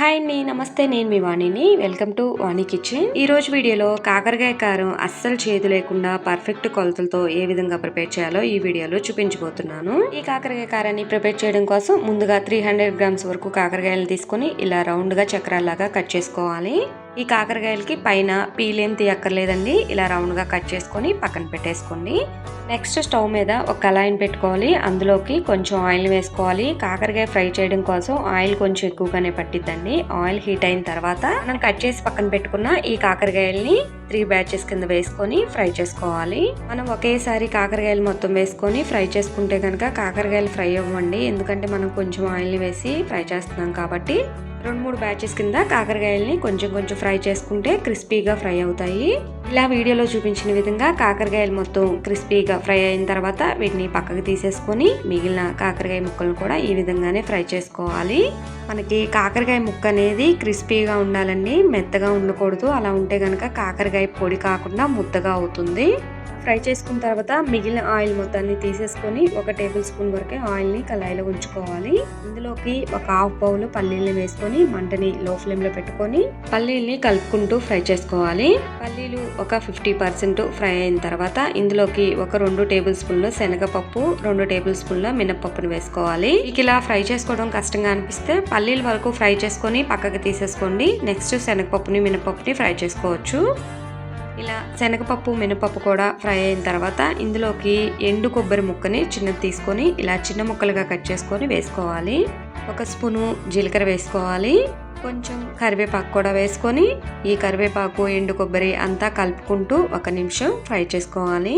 Hi అండి నమస్తే నేను మీ వాణిని. Welcome to Vani kitchen. ఈ రోజు వీడియోలో కాకరకాయ కారం అస్సలు చేదు లేకుండా పర్ఫెక్ట్ కొలతలతో ఏ విధంగా ప్రిపేర్ చేయాలో ఈ వీడియోలో చూపించబోతున్నాను. ఈ కాకరకాయ కారాన్ని ప్రిపేర్ చేయడం కోసం ముందుగా త్రీ హండ్రెడ్ గ్రామ్స్ వరకు కాకరకాయలు తీసుకొని ఇలా రౌండ్గా చక్రాల్లాగా కట్ చేసుకోవాలి. ఈ కాకరకాయలకి పైన పీలేం తీయక్కర్లేదండి. ఇలా రౌండ్గా కట్ చేసుకొని పక్కన పెట్టేసుకోండి. నెక్స్ట్ స్టవ్ మీద ఒక కళాయిని పెట్టుకోవాలి. అందులోకి కొంచెం ఆయిల్ వేసుకోవాలి. కాకరకాయ ఫ్రై చేయడం కోసం ఆయిల్ కొంచెం ఎక్కువగానే పట్టిద్దండి. ఆయిల్ హీట్ అయిన తర్వాత మనం కట్ చేసి పక్కన పెట్టుకున్న ఈ కాకరకాయల్ని త్రీ బ్యాచెస్ కింద వేసుకొని ఫ్రై చేసుకోవాలి. మనం ఒకేసారి కాకరకాయలు మొత్తం వేసుకొని ఫ్రై చేసుకుంటే కనుక కాకరకాయలు ఫ్రై అవ్వండి. ఎందుకంటే మనం కొంచెం ఆయిల్ని వేసి ఫ్రై చేస్తున్నాం కాబట్టి రెండు మూడు బ్యాచెస్ కింద కాకరకాయల్ని కొంచెం కొంచెం ఫ్రై చేసుకుంటే క్రిస్పీగా ఫ్రై అవుతాయి. ఇలా వీడియోలో చూపించిన విధంగా కాకరకాయలు మొత్తం క్రిస్పీగా ఫ్రై అయిన తర్వాత వీటిని పక్కకు తీసేసుకొని మిగిలిన కాకరకాయ ముక్కలను కూడా ఈ విధంగానే ఫ్రై చేసుకోవాలి. మనకి కాకరకాయ ముక్క అనేది క్రిస్పీగా ఉండాలండి మెత్తగా ఉండకూడదు. అలా ఉంటే కనుక కాకరకాయ పొడి కాకుండా ముద్దగా అవుతుంది. ఫ్రై చేసుకున్న తర్వాత మిగిలిన ఆయిల్ మొత్తాన్ని తీసేసుకొని ఒక టేబుల్ స్పూన్ వరకే ఆయిల్ని కళాయిలో ఉంచుకోవాలి. ఇందులోకి ఒక హాఫ్ బౌల్ పల్లీల్ని వేసుకొని మంటని లో ఫ్లేమ్లో పెట్టుకొని పల్లీల్ని కలుపుకుంటూ ఫ్రై చేసుకోవాలి. పల్లీలు ఒక ఫిఫ్టీ పర్సెంట్ ఫ్రై అయిన తర్వాత ఇందులోకి ఒక రెండు టేబుల్ స్పూన్ల శనగపప్పు రెండు టేబుల్ స్పూన్ల మినపప్పును వేసుకోవాలి. ఇక ఇలా ఫ్రై చేసుకోవడం కష్టంగా అనిపిస్తే పల్లీల వరకు ఫ్రై చేసుకొని పక్కకి తీసేసుకోండి. నెక్స్ట్ శనగపప్పుని మినపప్పుని ఫ్రై చేసుకోవచ్చు. ఇలా శనగపప్పు మినపప్పు కూడా ఫ్రై అయిన తర్వాత ఇందులోకి ఎండు కొబ్బరి ముక్కని చిన్నది తీసుకొని ఇలా చిన్న ముక్కలుగా కట్ చేసుకొని వేసుకోవాలి. ఒక స్పూను జీలకర్ర వేసుకోవాలి. కొంచెం కరివేపాకు కూడా వేసుకొని ఈ కరివేపాకు ఎండు కొబ్బరి అంతా కలుపుకుంటూ ఒక నిమిషం ఫ్రై చేసుకోవాలి.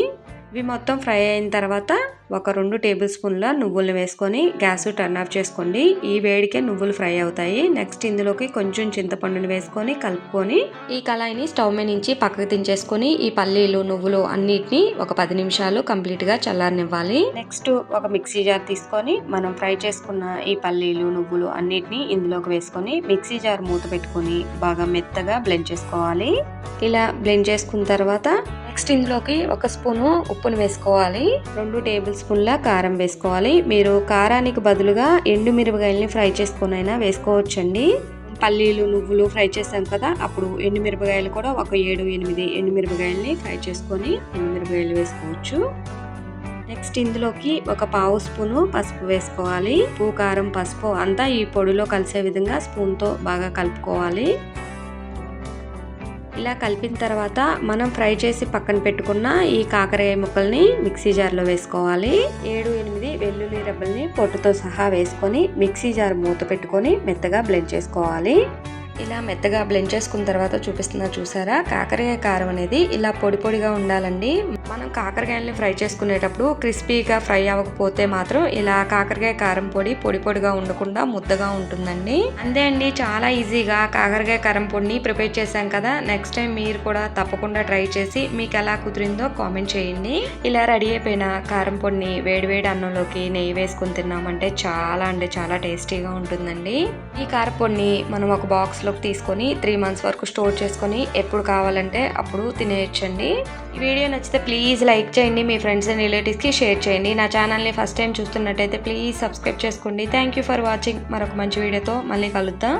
ఇవి మొత్తం ఫ్రై అయిన తర్వాత ఒక రెండు టేబుల్ స్పూన్ల నువ్వులు వేసుకొని గ్యాస్ టర్న్ ఆఫ్ చేసుకోండి. ఈ వేడికే నువ్వులు ఫ్రై అవుతాయి. నెక్స్ట్ ఇందులోకి కొంచెం చింతపండుని వేసుకొని కలుపుకొని ఈ కళాయిని స్టవ్ మీద నుంచి పక్కకు దించేసుకొని ఈ పల్లీలు నువ్వులు అన్నిటిని ఒక పది నిమిషాలు కంప్లీట్గా చల్లారనివ్వాలి. నెక్స్ట్ ఒక మిక్సీ జార్ తీసుకొని మనం ఫ్రై చేసుకున్న ఈ పల్లీలు నువ్వులు అన్నిటిని ఇందులోకి వేసుకొని మిక్సీ జార్ మూత పెట్టుకొని బాగా మెత్తగా బ్లెండ్ చేసుకోవాలి. ఇలా బ్లెండ్ చేసుకున్న తర్వాత నెక్స్ట్ ఇందులోకి ఒక స్పూను ఉప్పును వేసుకోవాలి. రెండు టేబుల్ స్పూన్ల కారం వేసుకోవాలి. మీరు కారానికి బదులుగా ఎండు మిరపకాయలని ఫ్రై చేసుకునైనా అయినా వేసుకోవచ్చండి. పల్లీలు నువ్వులు ఫ్రై చేసాం కదా అప్పుడు ఎండుమిరపకాయలు కూడా ఒక ఏడు ఎనిమిది ఎండుమిరపకాయలని ఫ్రై చేసుకొని ఎండుమిరపకాయలు వేసుకోవచ్చు. నెక్స్ట్ ఇందులోకి ఒక పావు స్పూను పసుపు వేసుకోవాలి. ఉప్పు కారం పసుపు అంతా ఈ పొడిలో కలిసే విధంగా స్పూన్తో బాగా కలుపుకోవాలి. ఇలా కలిపిన తర్వాత మనం ఫ్రై చేసి పక్కన పెట్టుకున్న ఈ కాకరకాయ ముక్కల్ని మిక్సీ జార్లో వేసుకోవాలి. ఏడు ఎనిమిది వెల్లుల్లి రెబ్బల్ని పొట్టుతో సహా వేసుకొని మిక్సీ జార్ మూత పెట్టుకొని మెత్తగా బ్లెండ్ చేసుకోవాలి. ఇలా మెత్తగా బ్లెండ్ చేసుకున్న తర్వాత చూపిస్తున్నా చూసారా? కాకరకాయ కారం అనేది ఇలా పొడి పొడిగా ఉండాలండి. మనం కాకరకాయలని ఫ్రై చేసుకునేటప్పుడు క్రిస్పీగా ఫ్రై అవ్వకపోతే మాత్రం ఇలా కాకరకాయ కారం పొడి పొడి పొడిగా ఉండకుండా ముద్దగా ఉంటుందండి. అంతే అండి చాలా ఈజీగా కాకరకాయ కారం పొడిని ప్రిపేర్ చేశాం కదా. నెక్స్ట్ టైం మీరు కూడా తప్పకుండా ట్రై చేసి మీకు ఎలా కుదిరిందో కామెంట్ చేయండి. ఇలా రెడీ అయిపోయిన కారం పొడిని వేడివేడి అన్నంలోకి నెయ్యి వేసుకుని తిన్నామంటే చాలా అంటే చాలా టేస్టీగా ఉంటుందండి. ఈ కారపొడిని మనం ఒక బాక్స్ బాక్స్లోకి తీసుకొని త్రీ మంత్స్ వరకు స్టోర్ చేసుకొని ఎప్పుడు కావాలంటే అప్పుడు తినేయచ్చండి. ఈ వీడియో నచ్చితే ప్లీజ్ లైక్ చేయండి మీ ఫ్రెండ్స్ అండ్ రిలేటివ్స్కి షేర్ చేయండి. నా ఛానల్ని ఫస్ట్ టైం చూస్తున్నట్టయితే ప్లీజ్ సబ్స్క్రైబ్ చేసుకోండి. Thank you for watching. మరొక మంచి వీడియోతో మళ్ళీ కలుద్దాం.